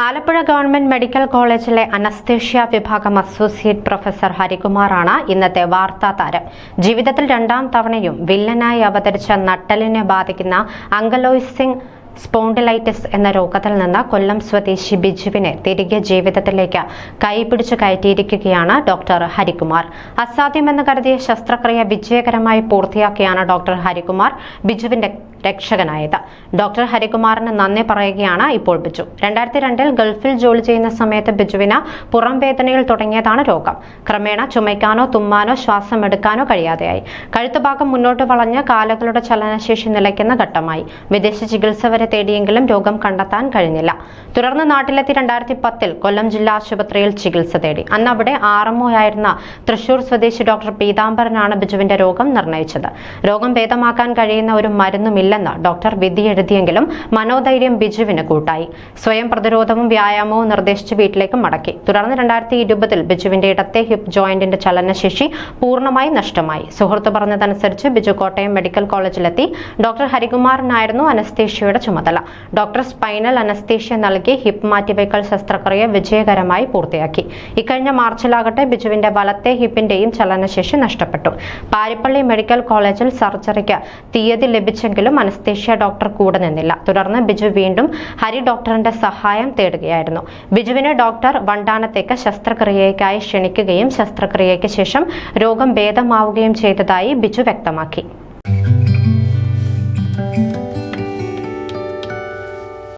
Alappuzha government medical കോളേജിലെ anaesthesia വിഭാഗം associate professor ഹരികുമാറാണ് ഇന്നത്തെ വാർത്താ താരം. ജീവിതത്തിൽ രണ്ടാം തവണയും വില്ലനായി അവതരിച്ച നട്ടലിനെ ബാധിക്കുന്ന അങ്കലോയ്സിംഗ് സ്പോണ്ടിലൈറ്റിസ് എന്ന രോഗത്തിൽ നിന്ന് കൊല്ലം സ്വദേശി ബിജുവിനെ തിരികെ ജീവിതത്തിലേക്ക് കൈപിടിച്ചു കയറ്റിയിരിക്കുകയാണ് ഡോക്ടർ ഹരികുമാർ. അസാധ്യമെന്ന് കരുതിയ ശസ്ത്രക്രിയ വിജയകരമായി പൂർത്തിയാക്കിയാണ് ഡോക്ടർ ഹരികുമാർ ബിജുവിന്റെ രക്ഷകനായത്. ഡോക്ടർ ഹരികുമാറിന് നന്ദി പറയുകയാണ് ഇപ്പോൾ ബിജു. രണ്ടായിരത്തി രണ്ടിൽ ഗൾഫിൽ ജോലി ചെയ്യുന്ന സമയത്ത് ബിജുവിന് പുറം വേദനയിൽ തുടങ്ങിയതാണ് രോഗം. ക്രമേണ ചുമയ്ക്കാനോ തുമ്മാനോ ശ്വാസം എടുക്കാനോ കഴിയാതെയായി കഴുത്തുഭാഗം മുന്നോട്ട് വളഞ്ഞ് കാലുകളുടെ ചലനശേഷി നിലയ്ക്കുന്ന ഘട്ടമായി. വിദേശ ചികിത്സ വരെ തേടിയെങ്കിലും രോഗം കണ്ടെത്താൻ കഴിഞ്ഞില്ല. തുടർന്ന് നാട്ടിലെത്തി രണ്ടായിരത്തി പത്തിൽ കൊല്ലം ജില്ലാ ആശുപത്രിയിൽ ചികിത്സ തേടി. അന്ന് അവിടെ ആർഎംഒയായിരുന്ന തൃശൂർ സ്വദേശി ഡോക്ടർ പീതാംബരനാണ് ബിജുവിന്റെ രോഗം നിർണയിച്ചത്. രോഗം ഭേദമാക്കാൻ കഴിയുന്ന ഒരു മരുന്നുമില്ലെന്ന് ഡോക്ടർ വിധി എഴുതിയെങ്കിലും മനോധൈര്യം ബിജുവിന് കൂട്ടായി. സ്വയം പ്രതിരോധവും വ്യായാമവും നിർദ്ദേശിച്ച് വീട്ടിലേക്ക് മടക്കി. തുടർന്ന് രണ്ടായിരത്തി ഇരുപതിൽ ബിജുവിന്റെ ഇടത്തെ ഹിപ്പ് ജോയിന്റിന്റെ ചലനശേഷി പൂർണമായി നഷ്ടമായി. സുഹൃത്ത് പറഞ്ഞതനുസരിച്ച് ബിജു കോട്ടയം മെഡിക്കൽ കോളേജിലെത്തി. ഡോക്ടർ ഹരികുമാറിനായിരുന്നു അനസ്തേഷ്യയുടെ ചുമതല. ഡോക്ടർ സ്പൈനൽ അനസ്തേഷ്യ നൽകി ഹിപ്പ് മാറ്റിവയ്ക്കൽ ശസ്ത്രക്രിയ വിജയകരമായി പൂർത്തിയാക്കി. ഇക്കഴിഞ്ഞ മാർച്ചിലാകട്ടെ ബിജുവിന്റെ വലത്തെ ഹിപ്പിന്റെയും ചലനശേഷി നഷ്ടപ്പെട്ടു. പാരിപ്പള്ളി മെഡിക്കൽ കോളേജിൽ സർജറിക്ക് തീയതി ലഭിച്ചെങ്കിലും അനസ്തേഷ്യ ഡോക്ടർ കൂടെ നിന്നില്ല. തുടർന്ന് ബിജു വീണ്ടും ഹരി ഡോക്ടറിന്റെ സഹായം തേടുകയായിരുന്നു. ബിജുവിനെ ഡോക്ടർ വണ്ടാനത്തേക്ക് ശസ്ത്രക്രിയയ്ക്കായി ക്ഷണിക്കുകയും ശസ്ത്രക്രിയയ്ക്ക് ശേഷം രോഗം ഭേദമാവുകയും ചെയ്തതായി ബിജു വ്യക്തമാക്കി.